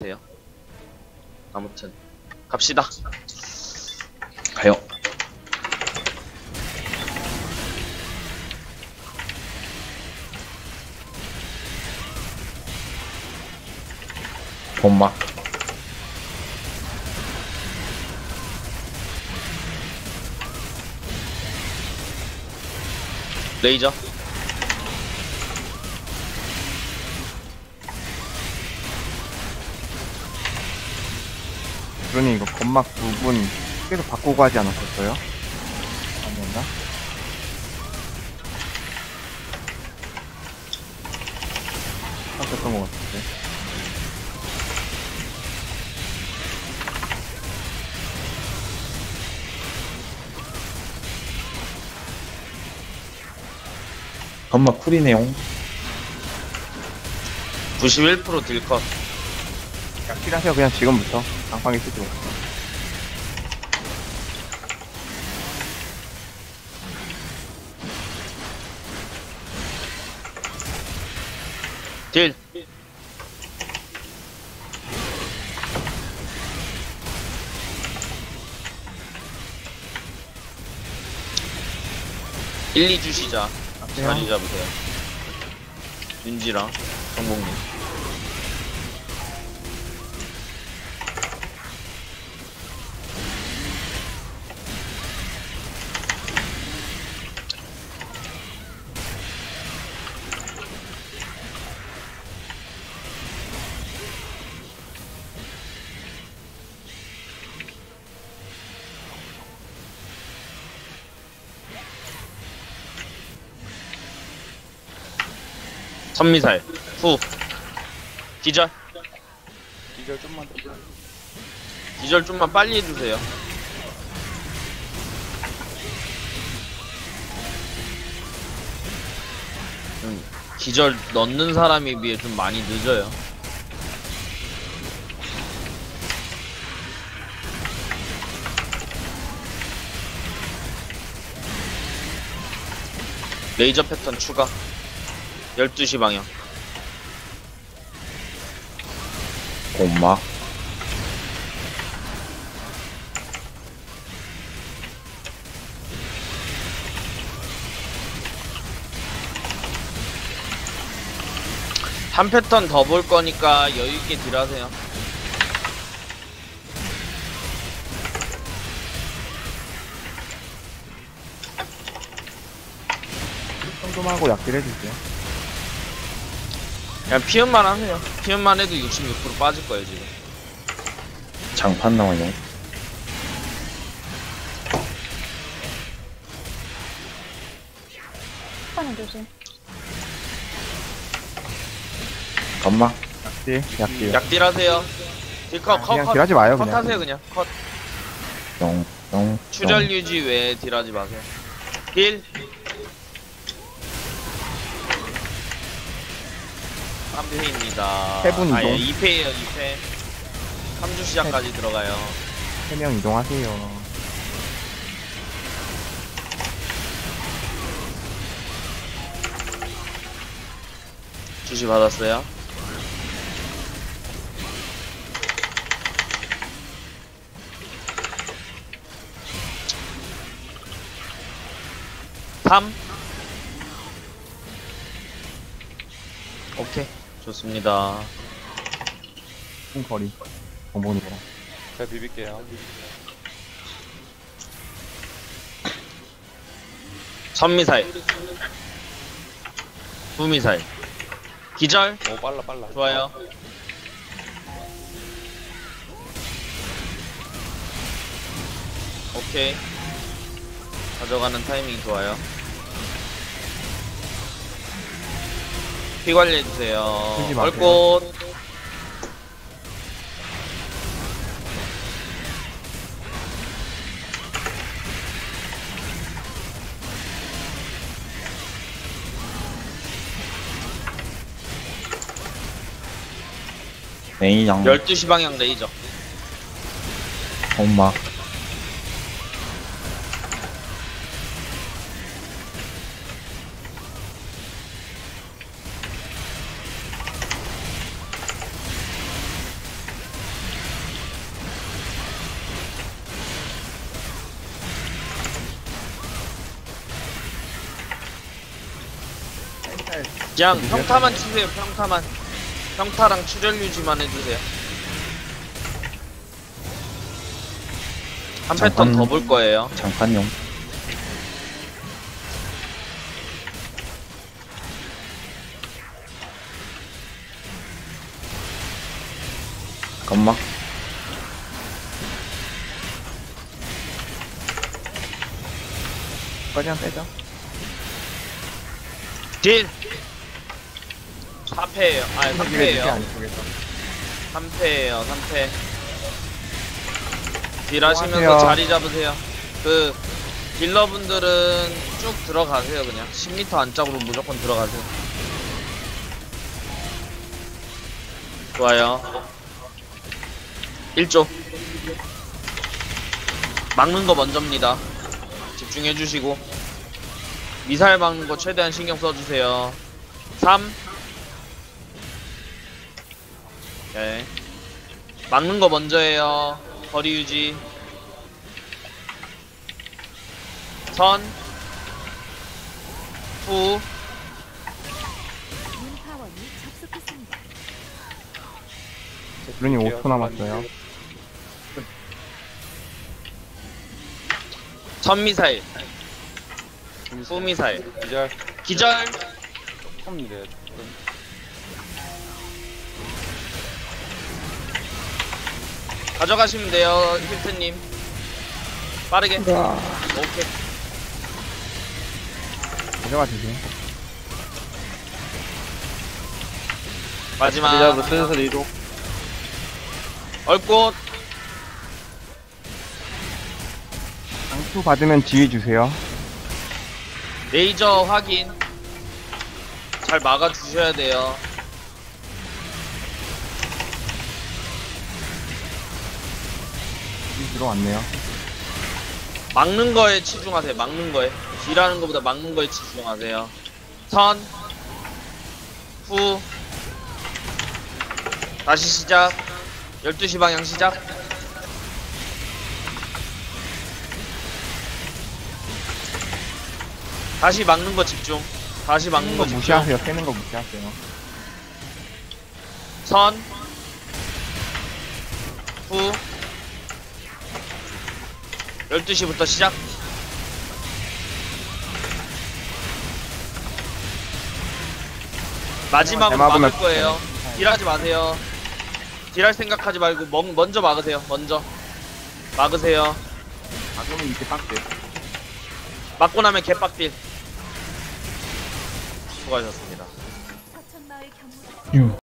돼요. 아무튼 갑시다. 가요. 엄마. 레이저. 그러니 이거 건막 부분 계속 바꾸고 하지 않았었어요? 아닌가? 바꿨던 것 같은데. 엄마 쿨이네요. 91% 딜컷. 약실하세요 그냥 지금부터. 장판기 쓰지 마세요. 딜. 일, 이 주시자. 자리 잡으세요. 윤지랑 정국님. 선미살. 후. 기절. 기절 좀만 더. 기절 좀만 빨리 해주세요. 음, 기절 넣는 사람에 비해 좀 많이 늦어요. 레이저 패턴 추가. 12시 방향. 엄마. 한 패턴 더 볼 거니까 여유 있게 딜하세요. 정도만 약실 해주세요. 그냥 피음만 하세요. 피음만 해도 66% 빠질 거예요, 지금. 장판 나와요. 하는 조심. 엄마. 약실, 약실. 약딜 하세요. 딜컷, 컷, 그냥 컷. 딜하지 마요 컷 그냥. 하세요, 그냥. 컷. 영, 영. 출혈 유지 외에 딜하지 마세요. 딜. 3패입니다. 세분 아, 예, 이동. 2패에요, 2패. 3주 시작까지 들어가요. 3명 이동하세요. 주시 받았어요. 삼. 오케이. 좋습니다. 큰 거리. 정본이랑. 제가 비빌게요. 선미사일. 부미사일. 기절. 오 빨라 빨라. 좋아요. 오케이. 가져가는 타이밍 좋아요. 피 관리해주세요. 마세요. 얼꽃. 메이양. 12시 방향 레이저. 엄마. 그냥 평타만 치세요 평타만 평타랑 출혈 유지만 해주세요 한 패턴 잠깐. 더 볼 거예요 장판용. 건막. 거리만 빼죠. 딜. 4패예요. 아니 이게 3패예요. 안쪽에서. 3패예요 3패. 딜 하시면서 안녕하세요. 자리 잡으세요. 그 딜러분들은 쭉 들어가세요 그냥. 10m 안짝으로 무조건 들어가세요. 좋아요. 1조. 막는 거 먼저입니다. 집중해 주시고 미사일 막는 거 최대한 신경 써주세요 3 오케이 막는 거 먼저예요. 거리 유지. 선. 후. 루님 5초 남았어요. 선 미사일. 후 미사일. 기절. 기절. 조금 이래. 가져가시면 돼요, 힐트님. 빠르게. 오케이. 가져가 주세요. 마지막. 슬슬 이동. 얼꽃. 장수 받으면 지휘 주세요. 레이저 확인. 잘 막아 주셔야 돼요. 들어왔네요. 막는 거에 치중하세요. 막는 거에. 딜하는 것보다 막는 거에 치중하세요. 선. 후. 다시 시작. 12시 방향 시작. 다시 막는 거 집중. 다시 막는 거거 집중. 무시하세요. 깨는 거 무시하세요. 선. 후. 12시부터 시작. 마지막으로 막을 할 거예요. 딜하지 마세요. 딜할 생각하지 말고 먼- 먼저 막으세요. 먼저. 막으세요. 막으면 이렇게 빡대. 막고 나면 개빡딜. 수고하셨습니다. 경무